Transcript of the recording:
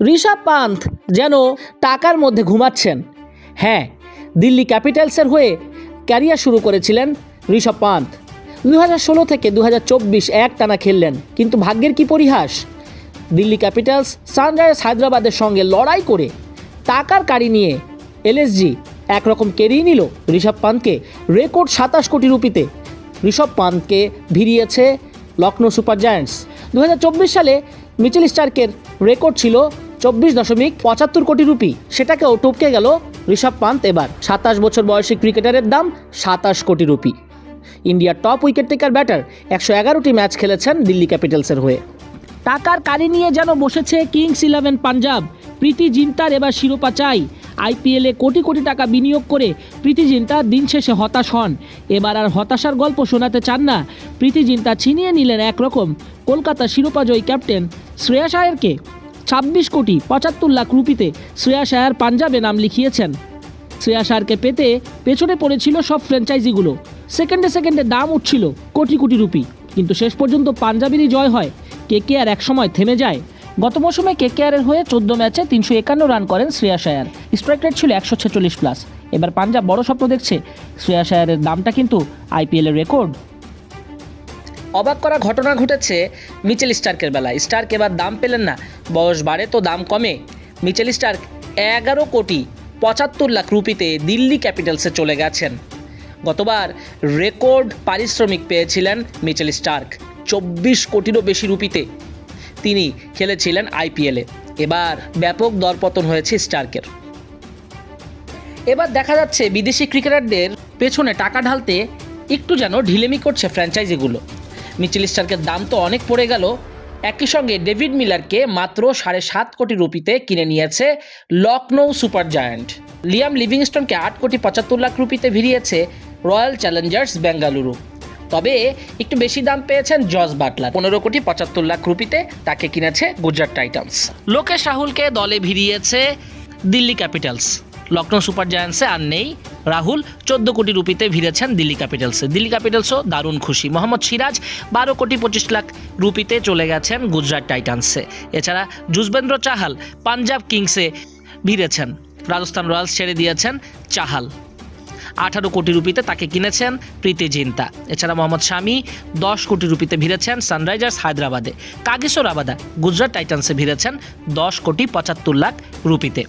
ঋষভ পান্থ যেন টাকার মধ্যে ঘুমাচ্ছেন। হ্যাঁ দিল্লি ক্যাপিটালসের হয়ে ক্যারিয়ার শুরু করেছিলেন ঋষভ পান্থ। দু ষোলো থেকে দু হাজার এক টানা খেললেন, কিন্তু ভাগ্যের কি পরিহাস? দিল্লি ক্যাপিটালস সানরাইজার্স হায়দ্রাবাদের সঙ্গে লড়াই করে টাকার কাড়ি নিয়ে এলএসজি একরকম কেড়েই নিল ঋষভ পান্তকে রেকর্ড সাতাশ কোটি রুপিতে ঋষভ পান্তকে ভিড়িয়েছে লখনৌ সুপার জায়ান্টস। দু হাজার চব্বিশ সালে মিচেল স্টার্কের রেকর্ড ছিল চব্বিশ দশমিক পঁচাত্তর কোটি রুপি। সেটাকেও টপকে গেল ঋষভ পান্ত এবার। সাতাশ বছর বয়সী ক্রিকেটারের দাম সাতাশ কোটি রুপি। ইন্ডিয়ার টপ উইকেট টেকার ব্যাটার একশো এগারোটি ম্যাচ খেলেছেন দিল্লি ক্যাপিটালসের হয়ে। টাকার কারি নিয়ে যেন বসেছে কিংস ইলেভেন পাঞ্জাব, প্রীতি জিন্তার এবার শিরোপা চাই। আইপিএলে কোটি কোটি টাকা বিনিয়োগ করে প্রীতি জিন্তা দিন শেষে হতাশ হন। এবার আর হতাশার গল্প শোনাতে চান না। প্রীতি জিন্তা ছিনিয়ে নিলেন একরকম। কলকাতা শিরোপাজয়ী ক্যাপ্টেন শ্রেয়াস আয়ারকে ছাব্বিশ কোটি পঁচাত্তর লাখ রুপিতে শ্রেয়াস আয়ার পাঞ্জাবে নাম লিখিয়েছেন। শ্রেয়াস আয়ারকে পেতে পেছনে পড়েছিল সব ফ্র্যাঞ্চাইজিগুলো। সেকেন্ডে সেকেন্ডে দাম উঠছিল কোটি কোটি রুপি। কিন্তু শেষ পর্যন্ত পাঞ্জাবেরই জয় হয়। কেকেআর একসময় থেমে যায়। গত মৌসুমে কেকেআরের হয়ে চোদ্দ ম্যাচে তিনশো একান্ন রান করেন শ্রেয়াস আয়ার স্ট্রাইক রেট ছিল একশো ছেচল্লিশ প্লাস। এবার পাঞ্জাব বড় স্বপ্ন দেখছে। শ্রেয়াস আয়ারের দামটা কিন্তু আইপিএলের রেকর্ড। অবাক করা ঘটনা ঘটেছে মিচেল স্টার্কের বেলায়। স্টার্ক এবার দাম পেলেন না। বয়স বাড়ে তো দাম কমে। মিচেল স্টার্ক এগারো কোটি পঁচাত্তর লাখ রুপিতে দিল্লি ক্যাপিটালসে চলে গেছেন। গতবার রেকর্ড পারিশ্রমিক পেয়েছিলেন মিচেল স্টার্ক, চব্বিশ কোটিরও বেশি রুপিতে। তিনি খেলেছিলেন আইপিএলে। এবার ব্যাপক দরপতন হয়েছে স্টার্কের। এবার দেখা যাচ্ছে বিদেশি ক্রিকেটারদের পেছনে টাকা ঢালতে একটু যেন ঢিলেমি করছে ফ্র্যাঞ্চাইজিগুলো মিচেল স্টার্কের দাম তো অনেক পড়ে গেল। একই সঙ্গে ডেভিড মিলারকে মাত্র সাড়ে সাত কোটি রুপিতে কিনে নিয়েছে লখনৌ সুপার জায়ান্ট। লিয়াম লিভিংস্টনকে আট কোটি পঁচাত্তর লাখ রুপিতে ভিড়িয়েছে রয়্যাল চ্যালেঞ্জার্স বেঙ্গালুরু। তবে একটু বেশি দাম পেয়েছেন জস বাটলার। পনেরো কোটি পঁচাত্তর লাখ রুপিতে তাকে কিনেছে গুজরাট টাইটান্স। লোকেশ রাহুলকে দলে ভিড়িয়েছে দিল্লি ক্যাপিটালস। লখনৌ সুপার জায়ান্টসে আর নেই। রাহুল, চোদ্দ কোটি রুপিতে ভিড়েছেন দিল্লি ক্যাপিটালসে। দিল্লি ক্যাপিটালসও দারুণ খুশি। মোহাম্মদ সিরাজ, বারো কোটি পঁচিশ লাখ রুপিতে চলে গেছেন গুজরাট টাইটান্সে। এছাড়া যুজবেন্দ্র চাহাল, পাঞ্জাব কিংসে ভিড়েছেন। রাজস্থান রয়্যালস ছেড়ে দিয়েছেন চাহাল। আঠারো কোটি রুপিতে তাকে কিনেছেন প্রীতি জিন্তা। এছাড়া মোহাম্মদ শামি, দশ কোটি রুপিতে ভিড়েছেন সানরাইজার্স হায়দ্রাবাদে। কাগিসো আবাদা, গুজরাট টাইটান্সে ভিড়েছেন দশ কোটি পঁচাত্তর লাখ রুপিতে।